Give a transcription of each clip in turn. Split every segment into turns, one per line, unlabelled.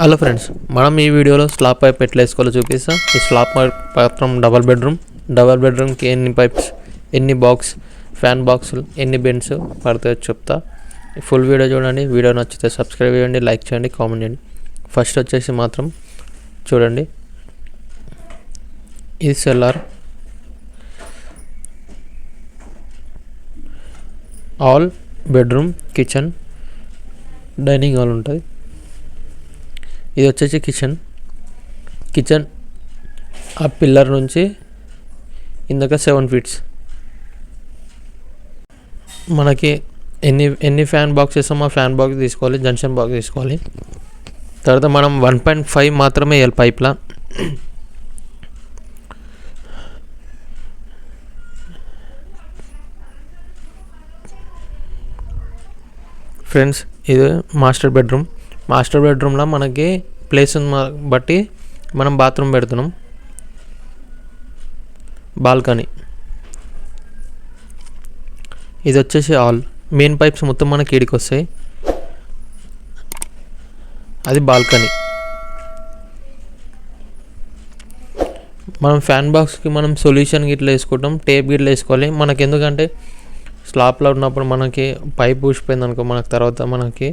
Hello friends మనం ఈ వీడియోలో స్లాబ్ పైప్ ఎట్లా వేసుకోవాలో చూపిస్తాం. ఈ స్లాబ్ పైప్ మాత్రం డబల్ బెడ్రూమ్ డబల్ బెడ్రూమ్కి ఎన్ని పైప్స్ ఎన్ని బాక్స్ ఫ్యాన్ బాక్సులు ఎన్ని బెండ్స్ పడతాయో చెప్తా. ఫుల్ వీడియో చూడండి. వీడియో నచ్చితే సబ్స్క్రైబ్ చేయండి లైక్ చేయండి కామెంట్ చేయండి. ఫస్ట్ వచ్చేసి మాత్రం చూడండి. ఇది cellar all bedroom kitchen dining hall ఉంటుంది. ఇది వచ్చేసి కిచెన్. కిచెన్ ఆ పిల్లర్ నుంచి ఇందాక సెవెన్ ఫీట్స్. మనకి ఎన్ని ఎన్ని ఫ్యాన్ బాక్స్ ఆ ఫ్యాన్ బాక్స్ తీసుకోవాలి జంక్షన్ బాక్స్ తీసుకోవాలి. తర్వాత మనం వన్ పాయింట్ ఫైవ్ మాత్రమే వేయాలి పైప్లా. ఫ్రెండ్స్ ఇది మాస్టర్ బెడ్రూమ్. మాస్టర్ బెడ్రూమ్లో మనకి ప్లేస్ బట్టి మనం బాత్రూమ్ పెడుతున్నాం. బాల్కనీ. ఇది వచ్చేసి ఆల్ మెయిన్ పైప్స్ మొత్తం మనకి ఈడికి వస్తాయి. అది బాల్కనీ. మనం ఫ్యాన్ బాక్స్కి మనం సొల్యూషన్ గిట్ల వేసుకుంటాం టేప్ గిట్ల వేసుకోవాలి. మనకి ఎందుకంటే స్లాబ్లో ఉన్నప్పుడు మనకి పైప్ ఊసిపోయింది అనుకో మనకు తర్వాత మనకి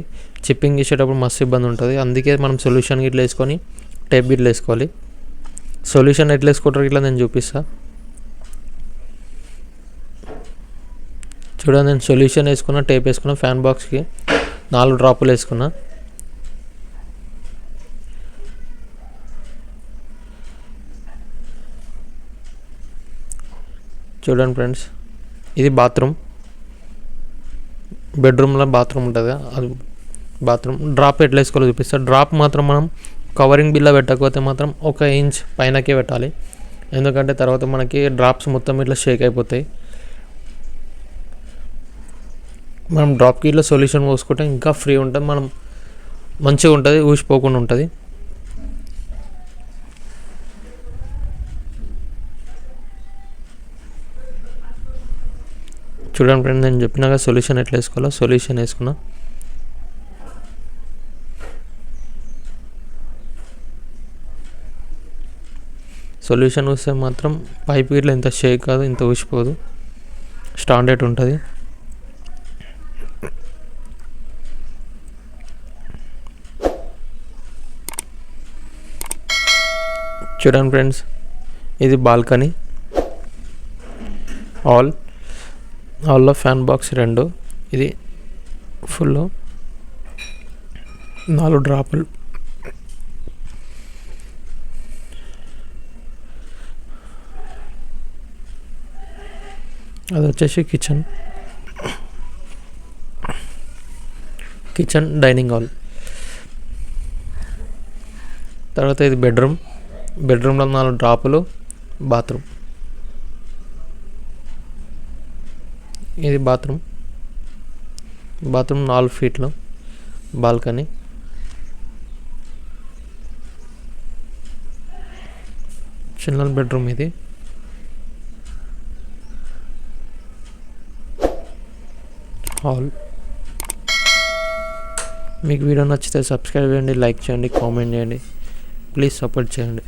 చిప్పింగ్ ఇచ్చేటప్పుడు మస్తు ఇబ్బంది ఉంటుంది. అందుకే మనం సొల్యూషన్ ఇట్లా వేసుకొని టేప్ గిట్ల వేసుకోవాలి. సొల్యూషన్ ఎట్లా వేసుకుంటారు ఇట్లా నేను చూపిస్తా. చూడండి నేను సొల్యూషన్ వేసుకున్నా టేప్ వేసుకున్నా ఫ్యాన్ బాక్స్కి నాలుగు డ్రాపులు వేసుకున్నా. చూడండి ఫ్రెండ్స్ ఇది బాత్రూమ్. బెడ్రూమ్లో బాత్రూమ్ ఉంటుంది కదా, అది బాత్రూమ్. డ్రాప్ ఎట్లా వేసుకోవాలో చూపిస్తా. డ్రాప్ మాత్రం మనం కవరింగ్ బిల్లా పెట్టకపోతే మాత్రం ఒక ఇంచ్ పైనకే పెట్టాలి. ఎందుకంటే తర్వాత మనకి డ్రాప్స్ మొత్తం ఇట్లా షేక్ అయిపోతాయి. మనం డ్రాప్కి ఇట్లా సొల్యూషన్ పోసుకుంటే ఇంకా ఫ్రీ ఉంటుంది. మనం మంచిగా ఉంటుంది ఊసిపోకుండా ఉంటుంది. చూడండి ఫ్రెండ్ నేను చెప్పినాక సొల్యూషన్ ఎట్లా వేసుకోవాలో సొల్యూషన్ వేసుకున్నా సొల్యూషన్ వస్తే మాత్రం పైప్ గిట్ల ఇంత షేక్ కాదు ఇంత ఊసిపోదు. స్టాండర్డ్ ఉంటుంది. చూడండి ఫ్రెండ్స్ ఇది బాల్కనీ. ఆల్ హాల్లో ఫ్యాన్ బాక్స్ రెండు. ఇది ఫుల్ నాలుగు డ్రాపులు. అది వచ్చేసి కిచెన్. Kitchen dining hall. తర్వాత ఇది బెడ్రూమ్. బెడ్రూమ్లో నాలుగు డ్రాపులు. బాత్రూమ్. ఇది బాత్రూమ్. బాత్రూమ్ నాలుగు ఫీట్లు బాల్కనీ. చిన్న బెడ్రూమ్ ఇది. హాల్. మీకు వీడియో నచ్చితే సబ్స్క్రైబ్ చేయండి లైక్ చేయండి కామెంట్ చేయండి. ప్లీజ్ సపోర్ట్ చేయండి.